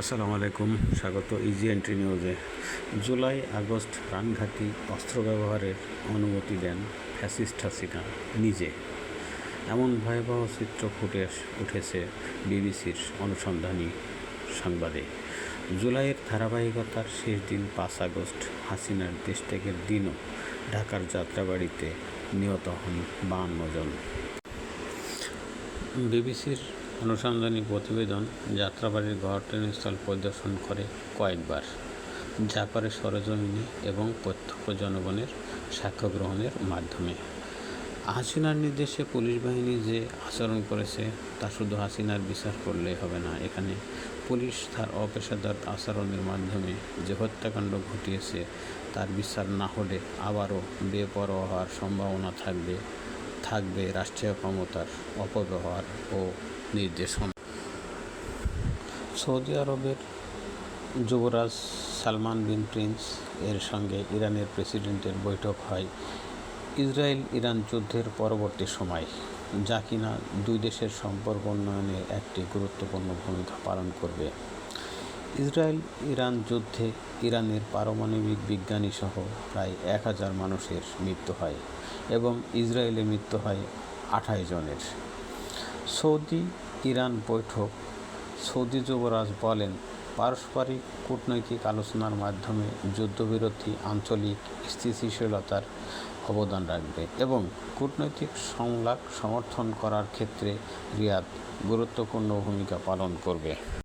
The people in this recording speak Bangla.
আসসালামু আলাইকুম। স্বাগত ইজি এন্ট্রি নিউজে জুলাই, আগস্ট প্রাণঘাতী অস্ত্র ব্যবহারের অনুমতি দেন ফ্যাসিস্ট হাসিনা নিজে। এমন ভয়াবহ চিত্র ফুটে উঠেছে বিবিসির অনুসন্ধানী সংবাদে। জুলাইয়ের ধারাবাহিকতার শেষ দিন পাঁচ আগস্ট হাসিনার দেশ দিনও ঢাকার যাত্রাবাড়িতে নিহত হন বাহান্ন জন। বিবিসির অনুসন্ধানী প্রতিবেদন যাত্রাবাড়ির ঘটনাস্থল পরিদর্শন করে কয়েকবার, যা করে সরজমিনে এবং প্রত্যক্ষ জনগণের সাক্ষ্য গ্রহণের মাধ্যমে। হাসিনার নির্দেশে পুলিশ বাহিনী যে আচরণ করেছে, তা শুধু হাসিনার বিচার করলেই হবে না। এখানে পুলিশ তার অপেশাদার আচরণের মাধ্যমে যে হত্যাকাণ্ড ঘটিয়েছে, তার বিচার না হলে আবারও বেপরোয়া হওয়ার সম্ভাবনা থাকবে। থাকবে রাষ্ট্রীয় ক্ষমতার অপব্যবহার ও নির্দেশনা। সৌদি আরবের যুবরাজ সালমান বিন প্রিন্স এর সঙ্গে ইরানের প্রেসিডেন্টের বৈঠক হয় ইসরায়েল ইরান যুদ্ধের পরবর্তী সময়, যা কিনা দুই দেশের সম্পর্ক উন্নয়নে একটি গুরুত্বপূর্ণ ভূমিকা পালন করবে। ইসরায়েল, ইরান যুদ্ধে ইরানের পারমাণবিক বিজ্ঞানী সহ প্রায় এক হাজার মানুষের মৃত্যু হয় এবং ইসরায়েলে মৃত্যু হয় আঠাশ জনের। সৌদি ইরান বৈঠক, সৌদি যুবরাজ বলেন, পারস্পরিক কূটনৈতিক আলোচনার মাধ্যমে যুদ্ধবিরতি, আঞ্চলিক স্থিতিশীলতার অবদান রাখবে এবং কূটনৈতিক সংলাপ সমর্থন করার ক্ষেত্রে রিয়াদ গুরুত্বপূর্ণ ভূমিকা পালন করবে।